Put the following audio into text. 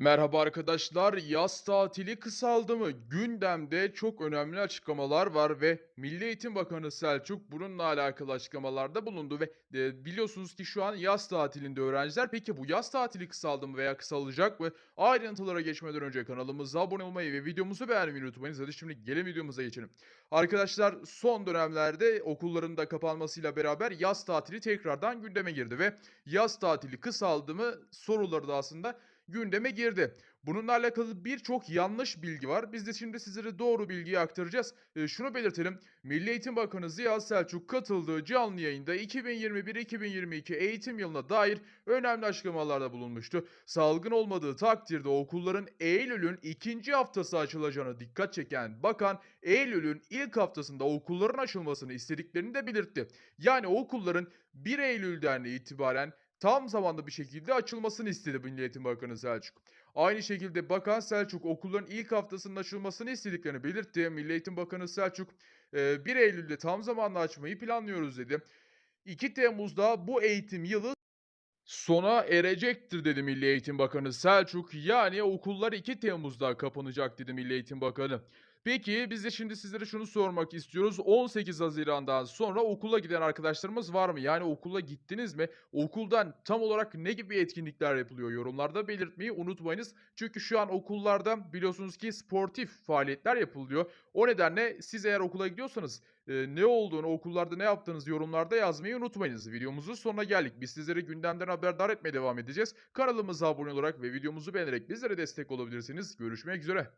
Merhaba arkadaşlar. Yaz tatili kısaldı mı? Gündemde çok önemli açıklamalar var ve Milli Eğitim Bakanı Selçuk bununla alakalı açıklamalarda bulundu ve e, biliyorsunuz ki şu an yaz tatilinde öğrenciler. Peki bu yaz tatili kısaldı mı veya kısalacak mı? Ayrıntılara geçmeden önce kanalımıza abone olmayı ve videomuzu beğenmeyi unutmayın. Hadi şimdi gelin videomuza geçelim. Arkadaşlar son dönemlerde okulların da kapanmasıyla beraber yaz tatili tekrardan gündeme girdi ve yaz tatili kısaldı mı soruları da aslında gündeme girdi. Bununla alakalı birçok yanlış bilgi var. Biz de şimdi sizlere doğru bilgiyi aktaracağız. E, şunu belirtelim. Milli Eğitim Bakanı Ziya Selçuk katıldığı canlı yayında 2021-2022 eğitim yılına dair önemli açıklamalarda bulunmuştu. Salgın olmadığı takdirde okulların Eylül'ün ikinci haftası açılacağına dikkat çeken bakan Eylül'ün ilk haftasında okulların açılmasını istediklerini de belirtti. Yani okulların 1 Eylül'den itibaren tam zamanlı bir şekilde açılmasını istedi Milli Eğitim Bakanı Selçuk. Aynı şekilde Bakan Selçuk okulların ilk haftasının açılmasını istediklerini belirtti. Milli Eğitim Bakanı Selçuk e, 1 Eylül'de tam zamanlı açmayı planlıyoruz dedi. 2 Temmuz'da bu eğitim yılı sona erecektir dedi Milli Eğitim Bakanı Selçuk. Yani okullar 2 Temmuz'da kapanacak dedi Milli Eğitim Bakanı. Peki biz de şimdi sizlere şunu sormak istiyoruz. 18 Haziran'dan sonra okula giden arkadaşlarımız var mı? Yani okula gittiniz mi? Okuldan tam olarak ne gibi etkinlikler yapılıyor? Yorumlarda belirtmeyi unutmayınız. Çünkü şu an okullarda biliyorsunuz ki sportif faaliyetler yapılıyor. O nedenle siz eğer okula gidiyorsanız e, ne olduğunu, okullarda ne yaptığınızı yorumlarda yazmayı unutmayınız. Videomuzun sonuna geldik. Biz sizleri gündemden haberdar etmeye devam edeceğiz. Kanalımıza abone olarak ve videomuzu beğenerek bizlere destek olabilirsiniz. Görüşmek üzere.